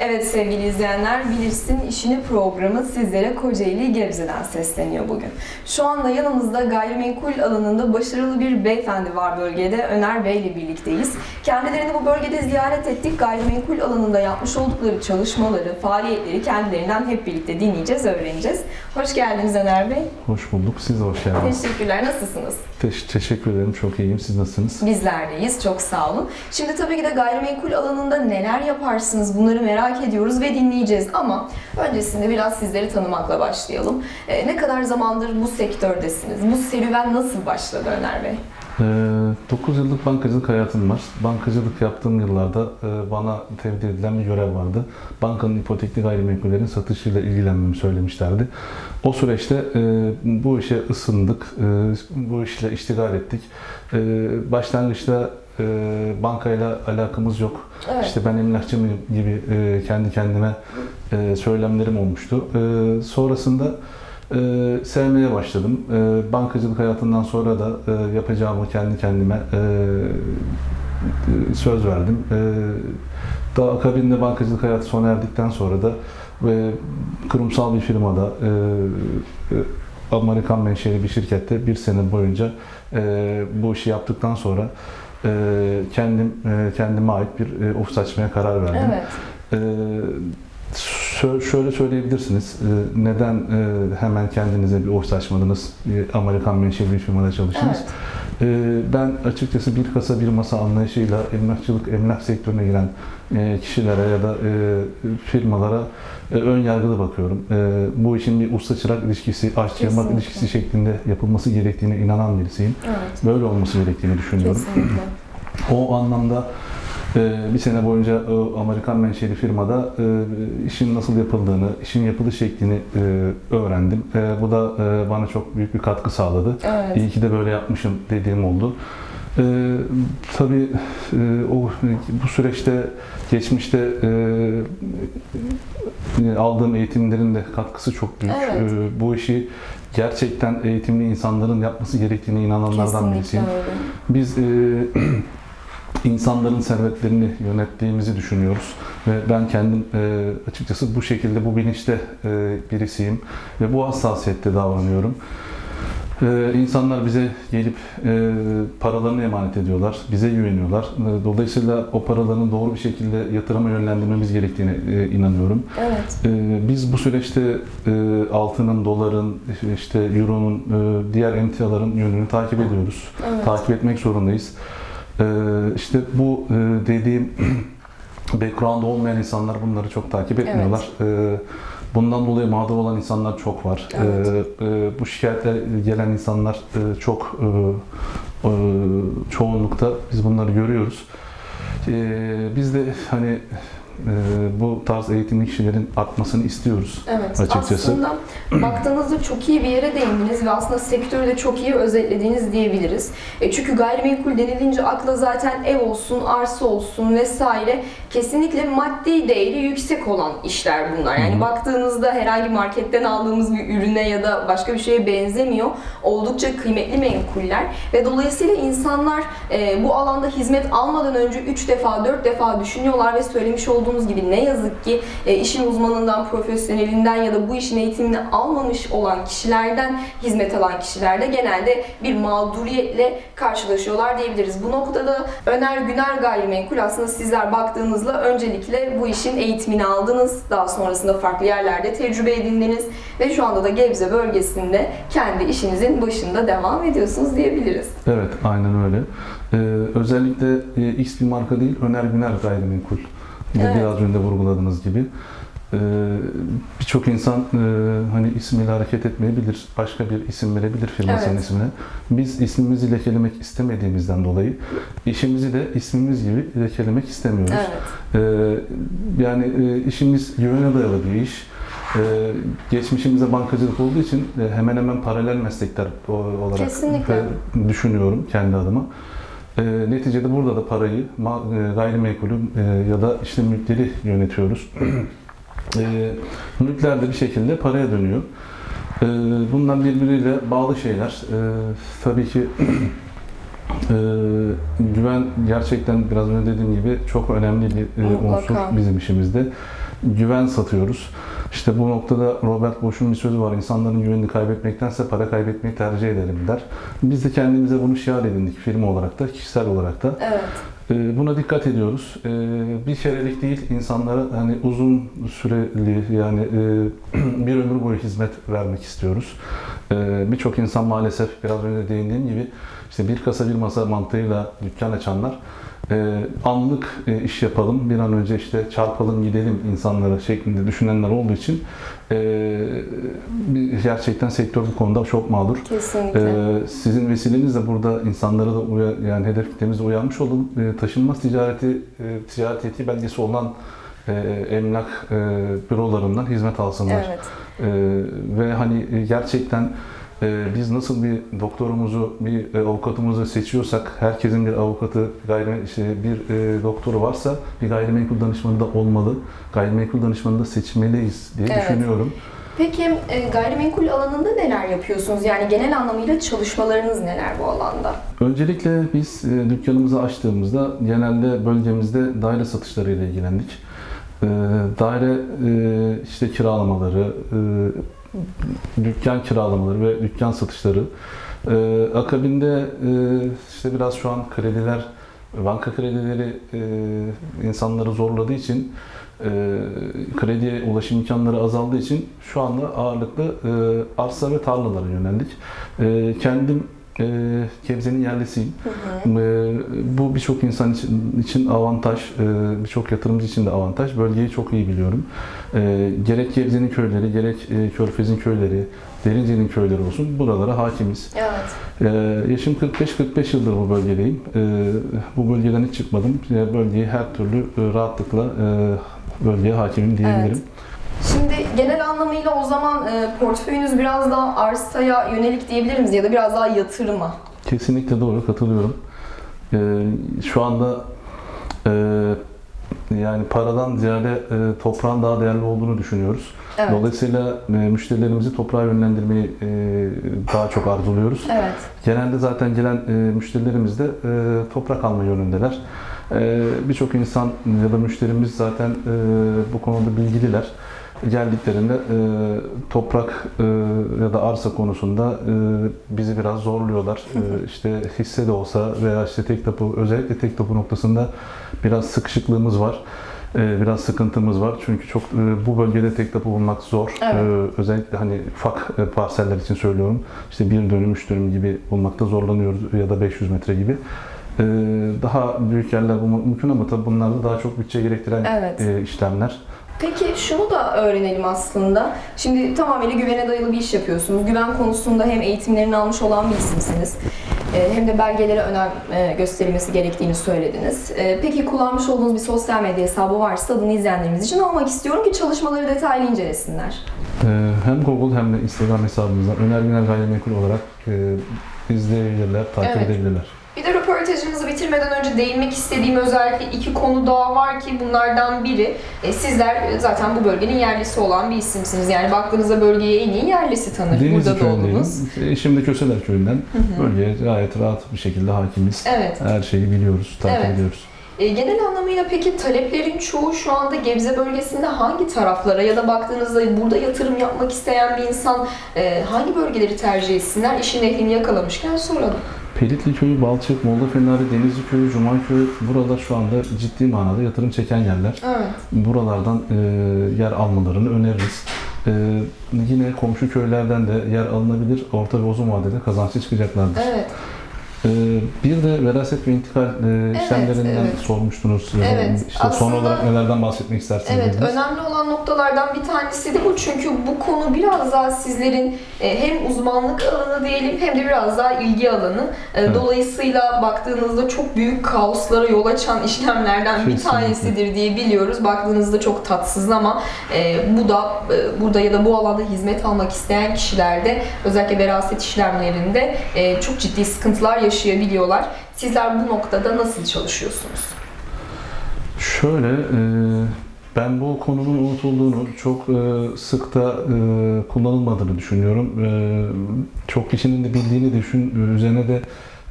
Evet sevgili izleyenler, Bilirsin işini programı sizlere Kocaeli Gebze'den sesleniyor bugün. Şu anda yanımızda gayrimenkul alanında başarılı bir beyefendi var bölgede. Öner Bey ile birlikteyiz. Kendilerini bu bölgede ziyaret ettik. Gayrimenkul alanında yapmış oldukları çalışmaları, faaliyetleri kendilerinden hep birlikte dinleyeceğiz, öğreneceğiz. Hoş geldiniz Öner Bey. Hoş bulduk. Siz de hoş geldiniz. Teşekkürler. Nasılsınız? Teş- teşekkür ederim. Çok iyiyim. Siz nasılsınız? Bizler deyiz. Çok sağ olun. Şimdi tabii ki de gayrimenkul alanında neler yaparsınız bunları merak ediyoruz ve dinleyeceğiz ama öncesinde biraz sizleri tanımakla başlayalım. Ee, ne kadar zamandır bu sektördesiniz? Bu serüven nasıl başladı Öner Bey? 9 yıllık bankacılık hayatım var. Bankacılık yaptığım yıllarda e, bana tevdi edilen bir görev vardı. Bankanın ipotekli gayrimenkullerin satışıyla ilgilenmemi söylemişlerdi. O süreçte e, bu işe ısındık, e, bu işle iştigal ettik. E, Başlangıçta e, bankayla alakamız yok. Evet. İşte ben emlakçı mıyım gibi e, kendi kendime e, söylemlerim olmuştu. E, sonrasında e, sevmeye başladım. E, bankacılık hayatından sonra da e, yapacağımı kendi kendime e, söz verdim. E, daha akabinde bankacılık hayatı sona erdikten sonra da ve kurumsal bir firmada e, e, Amerikan menşeli bir şirkette bir sene boyunca e, bu işi yaptıktan sonra kendim e, kendime ait bir e, ofis açmaya karar verdim. Evet. Ee, şö- şöyle söyleyebilirsiniz. Ee, Neden e, hemen kendinize bir ofis açmadınız? Amerikan menşeli bir firmada çalıştınız. Evet. Ee, Ben açıkçası bir kasa bir masa anlayışıyla emlakçılık, emlak sektörüne giren e, kişilere ya da e, firmalara e, ön yargılı bakıyorum. Bu işin bir usta çırak ilişkisi, aşçı yamak ilişkisi şeklinde yapılması gerektiğine inanan birisiyim. Evet. Böyle olması gerektiğini düşünüyorum. Kesinlikle. O anlamda bir sene boyunca o Amerikan menşeli firmada e, işin nasıl yapıldığını, işin yapılış şeklini e, öğrendim. E, Bu da e, bana çok büyük bir katkı sağladı. Evet. İyi ki de böyle yapmışım dediğim oldu. E, tabii e, o bu süreçte geçmişte e, e, aldığım eğitimlerin de katkısı çok büyük. Evet. E, bu işi gerçekten eğitimli insanların yapması gerektiğine inananlardan Kesinlikle birisiyim. öyle. Biz e, insanların servetlerini yönettiğimizi düşünüyoruz ve ben kendim e, açıkçası bu şekilde bu bilinçte e, birisiyim ve bu hassasiyette davranıyorum. E, insanlar bize gelip e, paralarını emanet ediyorlar, bize güveniyorlar. E, dolayısıyla o paralarını doğru bir şekilde yatırıma yönlendirmemiz gerektiğine e, inanıyorum. Evet. Ee, Biz bu süreçte e, altının, doların, işte euronun, e, diğer emtiaların yönünü takip ediyoruz. Evet. Takip etmek zorundayız. Ee, İşte bu e, dediğim background olmayan insanlar bunları çok takip etmiyorlar. Ee, Bundan dolayı mağdur olan insanlar çok var. Evet. Ee, e, Bu şikayetler gelen insanlar e, çok çoğunlukta biz bunları görüyoruz. Biz de hani bu tarz eğitimli kişilerin artmasını istiyoruz. Evet. Açıkçası. Aslında baktığınızda çok iyi bir yere değindiniz ve aslında sektörü de çok iyi özetlediniz diyebiliriz. E çünkü gayrimenkul denilince akla zaten ev olsun, arsa olsun vesaire kesinlikle maddi değeri yüksek olan işler bunlar. Yani Hı hı. baktığınızda herhangi marketten aldığımız bir ürüne ya da başka bir şeye benzemiyor. Oldukça kıymetli menkuller ve dolayısıyla insanlar e, bu alanda hizmet almadan önce 3 defa 4 defa düşünüyorlar ve söylemiş olduğumuz gibi ne yazık ki e, işin uzmanından, profesyonelinden ya da bu işin eğitimini almamış olan kişilerden hizmet alan kişiler de genelde bir mağduriyetle karşılaşıyorlar diyebiliriz. Bu noktada Öner Güner Gayrimenkul aslında sizler baktığınızda öncelikle bu işin eğitimini aldınız. Daha sonrasında farklı yerlerde tecrübe edindiniz ve şu anda da Gebze bölgesinde kendi işinizin başında devam ediyorsunuz diyebiliriz. Evet, aynen öyle. Ee, özellikle e, X bir marka değil, Öner Güner Gayrimenkul. Evet. Biraz önce vurguladığınız gibi. Ee, Birçok insan e, hani ismiyle hareket etmeyebilir, başka bir isim verebilir firmasının Evet. ismine. Biz ismimizi lekelemek istemediğimizden dolayı işimizi de ismimiz gibi lekelemek istemiyoruz. Evet. Ee, yani e, işimiz güvene dayalı bir iş. Ee, geçmişimizde bankacılık olduğu için e, hemen hemen paralel meslekler olarak Kesinlikle. düşünüyorum kendi adıma. Ee, neticede burada da parayı ma- e, gayrimenkulü e, ya da işte mülkleri yönetiyoruz. e, mülkler de bir şekilde paraya dönüyor. E, bunlar birbiriyle bağlı şeyler. E, tabii ki Ee, güven gerçekten biraz önce dediğim gibi çok önemli bir e, unsur bizim işimizde. Güven satıyoruz. İşte bu noktada Robert Bosch'un bir sözü var. İnsanların güvenini kaybetmektense para kaybetmeyi tercih edelim der. Biz de kendimize bunu şiar edindik firma olarak da, kişisel olarak da. Evet. Ee, Buna dikkat ediyoruz. Ee, Bir kerelik değil, insanlara hani uzun süreli yani e, bir ömür boyu hizmet vermek istiyoruz. Ee, Birçok insan maalesef biraz önce değindiğim gibi işte bir kasa bir masa mantığıyla dükkan açanlar e, anlık e, iş yapalım, bir an önce işte çarpalım gidelim insanlara şeklinde düşünenler olduğu için e, gerçekten sektör bu konuda çok mağdur. Kesinlikle. Ee, sizin vesilenizle burada insanları da uya, yani hedef kitlemizi uyanmış olalım. Ee, taşınmaz ticareti e, ticaret etiği belgesi olan e, emlak e, bürolarından hizmet alsınlar. Evet. Ee, ve hani e, gerçekten e, biz nasıl bir doktorumuzu, bir e, avukatımızı seçiyorsak, herkesin bir avukatı, işte bir e, doktoru varsa bir gayrimenkul danışmanı da olmalı. Gayrimenkul danışmanı da seçmeliyiz diye Evet. düşünüyorum. Peki e, gayrimenkul alanında neler yapıyorsunuz? Yani genel anlamıyla çalışmalarınız neler bu alanda? Öncelikle biz dükkanımızı açtığımızda genelde bölgemizde daire satışlarıyla ilgilendik. Daire işte kiralamaları, dükkan kiralamaları ve dükkan satışları. E, akabinde e, işte biraz şu an krediler, banka kredileri e, insanları zorladığı için e, krediye ulaşım imkanları azaldığı için şu anda ağırlıklı e, arsa ve tarlalara yöneldik. E, kendim e, Gebze'nin yerlisiyim. Hı hı. E, bu birçok insan için, için avantaj, e, birçok yatırımcı için de avantaj. Bölgeyi çok iyi biliyorum. E, gerek Gebze'nin köyleri, gerek e, Körfez'in köyleri, Derince'nin köyleri olsun buralara hakimiz. Evet. E, yaşım 45-45 yıldır bu bölgedeyim. E, bu bölgeden hiç çıkmadım. E, bölgeyi her türlü e, rahatlıkla e, bölgeye hakimim diyebilirim. Evet. Şimdi genel anlamıyla o zaman e, portföyünüz biraz daha arsaya yönelik diyebilir miyiz ya da biraz daha yatırıma? Kesinlikle doğru, katılıyorum. Ee, şu anda e, yani paradan ziyade e, toprağın daha değerli olduğunu düşünüyoruz. Evet. Dolayısıyla e, müşterilerimizi toprağa yönlendirmeyi e, daha çok arzuluyoruz. Evet. Genelde zaten gelen e, müşterilerimiz de e, toprak alma yönündeler. E, Birçok insan ya da müşterimiz zaten e, bu konuda bilgililer. Geldiklerinde e, toprak e, ya da arsa konusunda e, bizi biraz zorluyorlar. E, işte hisse de olsa veya işte tek tapu, özellikle tek tapu noktasında biraz sıkışıklığımız var. E, biraz sıkıntımız var. Çünkü çok e, bu bölgede tek tapu bulmak zor. Evet. E, özellikle hani ufak e, parseller için söylüyorum. İşte bir dönüm, üç dönüm gibi bulmakta zorlanıyoruz ya da 500 metre gibi. E, daha büyük yerler bulmak mümkün ama tabii bunlar da daha çok bütçe gerektiren Evet. e, işlemler. Peki şunu da öğrenelim aslında. Şimdi tamamıyla güvene dayalı bir iş yapıyorsunuz. Güven konusunda hem eğitimlerini almış olan bir isimsiniz. e, Hem de belgelere önem e, gösterilmesi gerektiğini söylediniz. E, Peki kullanmış olduğunuz bir sosyal medya hesabı varsa adını izleyenlerimiz için almak istiyorum ki çalışmaları detaylı incelesinler. E, hem Google hem de Instagram hesabımızdan önergeler gayrimenkul olarak e, izleyebilirler, takip Evet. edebilirler. Bir de röportajımızı bitirmeden önce değinmek istediğim özellikle iki konu daha var ki bunlardan biri e, sizler zaten bu bölgenin yerlisi olan bir isimsiniz. Yani baktığınızda bölgeye en iyi yerlisi tanır. Denizli Burada doğdunuz. de Köseler köyünden. Bölgeye gayet rahat bir şekilde hakimiz. Evet. Her şeyi biliyoruz, takip Evet. ediyoruz. E, genel anlamıyla peki taleplerin çoğu şu anda Gebze bölgesinde hangi taraflara ya da baktığınızda burada yatırım yapmak isteyen bir insan e, hangi bölgeleri tercih etsinler? İşin ehlini yakalamışken soralım. Pelitli Köyü, Balçık, Molla Fenari, Denizli Köyü, Cumayköy buralar şu anda ciddi manada yatırım çeken yerler. Evet. Buralardan e, yer almalarını öneririz. E, yine komşu köylerden de yer alınabilir. Orta ve uzun vadede kazançlı çıkacaklardır. Evet. E, bir de veraset ve intikal e, işlemlerinden evet. sormuştunuz. E, Evet, İşte son aslında- olarak nelerden bahsetmek istersiniz? Evet, dediniz. önemli olan noktalardan bir tanesi de bu. Çünkü bu konu biraz daha sizlerin e, hem uzmanlık alanı diyelim hem de biraz daha ilgi alanı. E, Evet. Dolayısıyla baktığınızda çok büyük kaoslara yol açan işlemlerden bir Kesinlikle. tanesidir diye biliyoruz. Baktığınızda çok tatsız ama bu da burada ya da bu alanda hizmet almak isteyen kişilerde özellikle veraset işlemlerinde çok ciddi sıkıntılar yaşayabiliyorlar. Sizler bu noktada nasıl çalışıyorsunuz? Şöyle, e, ben bu konunun unutulduğunu, çok e, sık da e, kullanılmadığını düşünüyorum. E, çok kişinin de bildiğini düşün, üzerine de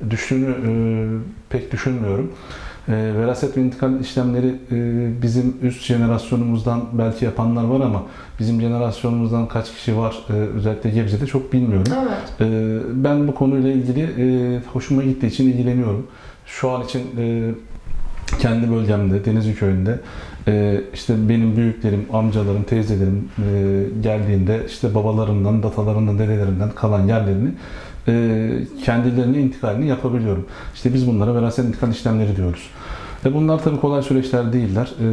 düştüğünü pek düşünmüyorum. E, veraset ve intikal işlemleri e, bizim üst jenerasyonumuzdan belki yapanlar var ama bizim jenerasyonumuzdan kaç kişi var e, özellikle Gebze'de çok bilmiyorum. Evet. E, ben bu konuyla ilgili e, hoşuma gittiği için ilgileniyorum. Şu an için e, kendi bölgemde, Denizli köyünde e, işte benim büyüklerim, amcalarım, teyzelerim e, geldiğinde işte babalarından, datalarından, dedelerimden kalan yerlerini e, kendilerine intikalini yapabiliyorum. İşte biz bunlara veraset intikal işlemleri diyoruz. E bunlar tabii kolay süreçler değiller. E,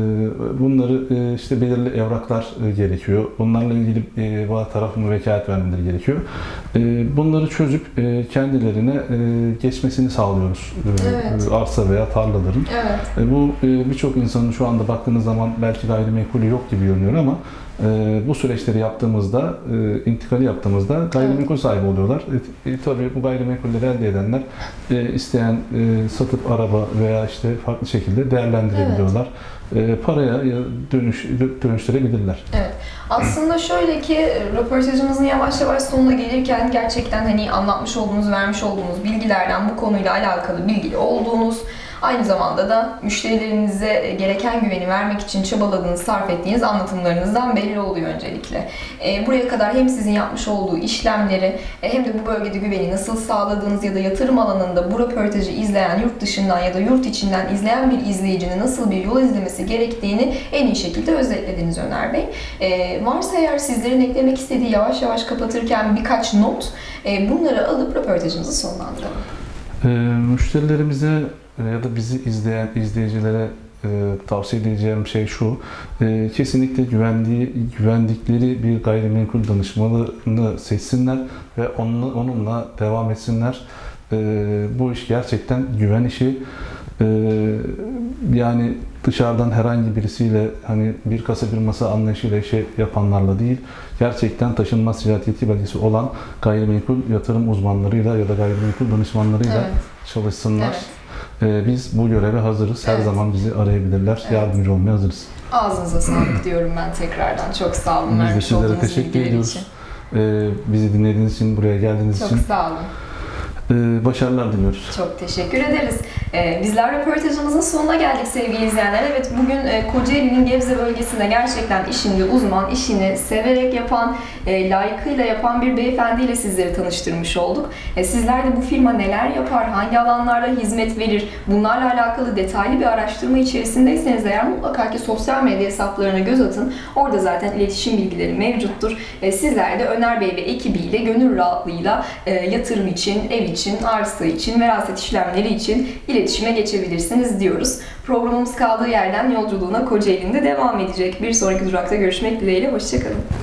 bunları e, işte belirli evraklar e, gerekiyor. Bunlarla ilgili e, bazı tarafın vekalet vermeleri gerekiyor. E, bunları çözüp e, kendilerine e, geçmesini sağlıyoruz. E, Evet. Arsa veya tarlaların. Evet. E, Bu e, birçok insanın şu anda baktığınız zaman belki gayrimenkulü yok gibi görünüyor ama e, bu süreçleri yaptığımızda, e, intikali yaptığımızda gayrimenkul sahibi oluyorlar. E, e, tabii bu gayrimenkulleri elde edenler e, isteyen e, satıp araba veya işte farklı şekilde değerlendirebiliyorlar. E, paraya ya dönüş, dönüştürebilirler. Evet. Aslında şöyle ki röportajımızın yavaş yavaş sonuna gelirken gerçekten hani anlatmış olduğunuz, vermiş olduğunuz bilgilerden bu konuyla alakalı bilgili olduğunuz, aynı zamanda da müşterilerinize gereken güveni vermek için çabaladığınız, sarf ettiğiniz anlatımlarınızdan belli oluyor öncelikle. E, buraya kadar hem sizin yapmış olduğu işlemleri e, hem de bu bölgede güveni nasıl sağladığınız ya da yatırım alanında bu röportajı izleyen yurt dışından ya da yurt içinden izleyen bir izleyicinin nasıl bir yol izlemesi gerektiğini en iyi şekilde özetlediniz Öner Bey. E, varsa eğer sizlerin eklemek istediği yavaş yavaş kapatırken birkaç not e, bunları alıp röportajımızı sonlandıralım. E, müşterilerimize e, ya da bizi izleyen izleyicilere e, tavsiye edeceğim şey şu. e, kesinlikle güvendiği, güvendikleri bir gayrimenkul danışmanını seçsinler ve onunla, onunla devam etsinler. E, bu iş gerçekten güven işi. E, yani dışarıdan herhangi birisiyle hani bir kasa bir masa anlayışıyla işe yapanlarla değil, gerçekten taşınmaz ticaret yetki belgesi olan gayrimenkul yatırım uzmanlarıyla ya da gayrimenkul danışmanlarıyla Evet. çalışsınlar. Evet. Ee, biz bu göreve hazırız. Her Evet. zaman bizi arayabilirler. Evet. Yardımcı olmaya hazırız. Ağzınıza sağlık diyorum ben tekrardan. Çok sağ olun Biz de sizlere teşekkür ediyoruz. için. Ee, bizi dinlediğiniz için, buraya geldiğiniz Çok için sağ olun. E, başarılar diliyoruz. Çok teşekkür ederiz. Ee, bizler röportajımızın sonuna geldik sevgili izleyenler. Evet bugün e, Kocaeli'nin Gebze bölgesinde gerçekten işinde uzman, işini severek yapan, e, layıkıyla yapan bir beyefendiyle sizleri tanıştırmış olduk. E, sizler de bu firma neler yapar, hangi alanlarda hizmet verir, bunlarla alakalı detaylı bir araştırma içerisindeyseniz eğer mutlaka ki sosyal medya hesaplarına göz atın. Orada zaten iletişim bilgileri mevcuttur. Sizler de Öner Bey ve ekibiyle gönül rahatlığıyla yatırım için, ev için, arsa için, veraset işlemleri için iletişime geçebilirsiniz diyoruz. Programımız kaldığı yerden yolculuğuna Kocaeli'nde devam edecek. Bir sonraki durakta görüşmek dileğiyle. Hoşçakalın.